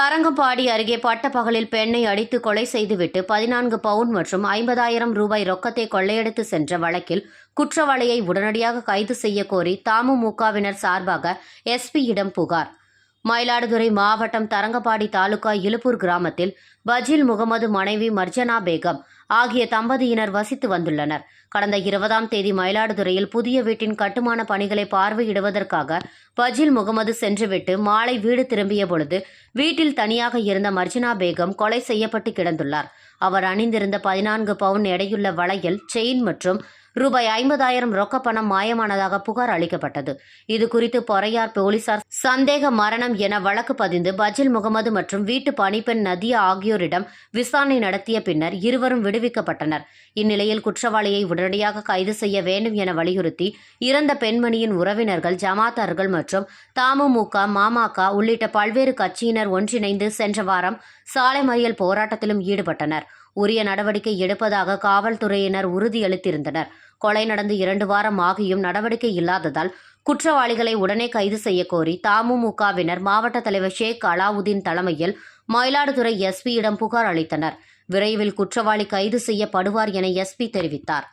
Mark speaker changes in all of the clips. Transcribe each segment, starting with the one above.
Speaker 1: தரங்கம்பாடி அருகே பட்டப்பகலில் பெண்ணை அடித்து கொலை செய்துவிட்டு பதினான்கு பவுண்ட் மற்றும் ஐம்பதாயிரம் ரூபாய் ரொக்கத்தை கொள்ளையடித்து சென்ற வழக்கில் குற்றவாளியை உடனடியாக கைது செய்ய கோரி தமுமுகவினர் சார்பாக எஸ்பியிடம் புகார். மயிலாடுதுறை மாவட்டம் தரங்கம்பாடி தாலுகா இலுப்பூர் கிராமத்தில் பஜில் முகமது மனைவி மர்ஜனா பேகம் ஆகிய தம்பதியினர் வசித்து வந்துள்ளனர். கடந்த இருபதாம் தேதி மயிலாடுதுறையில் புதிய வீட்டின் கட்டுமான பணிகளை பார்வையிடுவதற்காக பஜில் முகமது சென்றுவிட்டு மாலை வீடு திரும்பிய பொழுது வீட்டில் தனியாக இருந்த மர்ஜினா பேகம் கொலை செய்யப்பட்டு கிடந்துள்ளார். அவர் அணிந்திருந்த பதினான்கு பவுன் எடையுள்ள வளையல் செயின் மற்றும் ரூபாய் ஐம்பதாயிரம் ரொக்க பணம் மாயமானதாக புகார் அளிக்கப்பட்டது. இது குறித்து பொறையார் போலீசார் சந்தேக மரணம் என வழக்கு பதிந்து பஜில் முகமது மற்றும் வீட்டு பணிப்பெண் நதியா ஆகியோரிடம் விசாரணை நடத்திய பின்னர் இருவரும் விடுவிக்கப்பட்டனர். இந்நிலையில் குற்றவாளியை உடனடியாக கைது செய்ய வேண்டும் என வலியுறுத்தி இறந்த பெண்மணியின் உறவினர்கள் ஜமாத்தார்கள் மற்றும் தமுமுக மாமக உள்ளிட்ட பல்வேறு கட்சியினர் ஒன்றிணைந்து சென்ற வாரம் சாலை மறியல் போராட்டத்திலும் ஈடுபட்டனர். உரிய நடவடிக்கை எடுப்பதாக காவல்துறையினர் உறுதியளித்திருந்தனர். கொலை நடந்து இரண்டு வாரம் ஆகியும் நடவடிக்கை இல்லாததால் குற்றவாளிகளை உடனே கைது செய்ய கோரி தமுமுகவினர் மாவட்ட தலைவர் ஷேக் அலாவுதீன் தலைமையில் மயிலாடுதுறை எஸ்பியிடம் புகார் அளித்தனர். விரைவில் குற்றவாளி கைது செய்யப்படுவார் என எஸ்பி தெரிவித்தார்.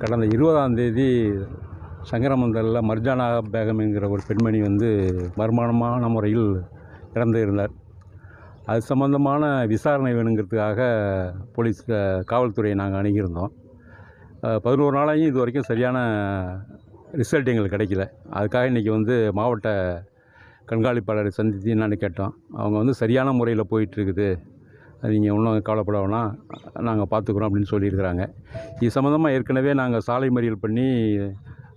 Speaker 2: கடந்த இருபதாம் தேதி சங்கரமந்தலில் மர்ஜானா பேகம் என்கிற ஒரு பெண்மணி வந்து மர்மமான முறையில் இறந்து இருந்தார். அது சம்மந்தமான விசாரணை வேணுங்கிறதுக்காக போலீஸ் காவல்துறையை நாங்கள் அணுகியிருந்தோம். பதினோரு நாளையும் இது வரைக்கும் சரியான ரிசல்ட் எங்களுக்கு கிடைக்கல. அதுக்காக இன்றைக்கி வந்து மாவட்ட கண்காணிப்பாளரை சந்தித்து என்னன்னு கேட்டோம். அவங்க வந்து சரியான முறையில் போயிட்டுருக்குது. நீங்கள் ஒன்றும் கவலைப்பட வேணாம். நாங்கள் பார்த்துக்குறோம் அப்படின்னு சொல்லியிருக்கிறாங்க. இது சம்மந்தமாக ஏற்கனவே நாங்கள் சாலை மறியல் பண்ணி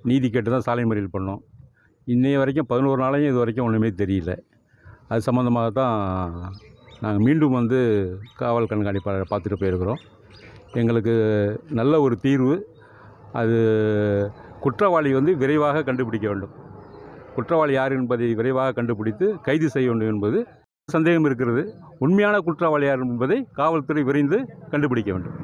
Speaker 2: நீதி கேட்டு தான் சாலை மறியல் பண்ணோம். இன்னைய வரைக்கும் பதினோரு நாளையும் இது வரைக்கும் ஒன்றுமே தெரியல. அது சம்மந்தமாக தான் நாங்கள் மீண்டும் வந்து காவல் கண்காணிப்பாளரை பார்த்துட்டு போயிருக்கிறோம். எங்களுக்கு நல்ல ஒரு தீர்வு. அது குற்றவாளி வந்து விரைவாக கண்டுபிடிக்க வேண்டும். குற்றவாளி யார் என்பதை விரைவாக கண்டுபிடித்து கைது செய்ய வேண்டும் என்பது சந்தேகம் இருக்கிறது. உண்மையான குற்றவாளி யார் என்பதை காவல்துறை விரைந்து கண்டுபிடிக்க வேண்டும்.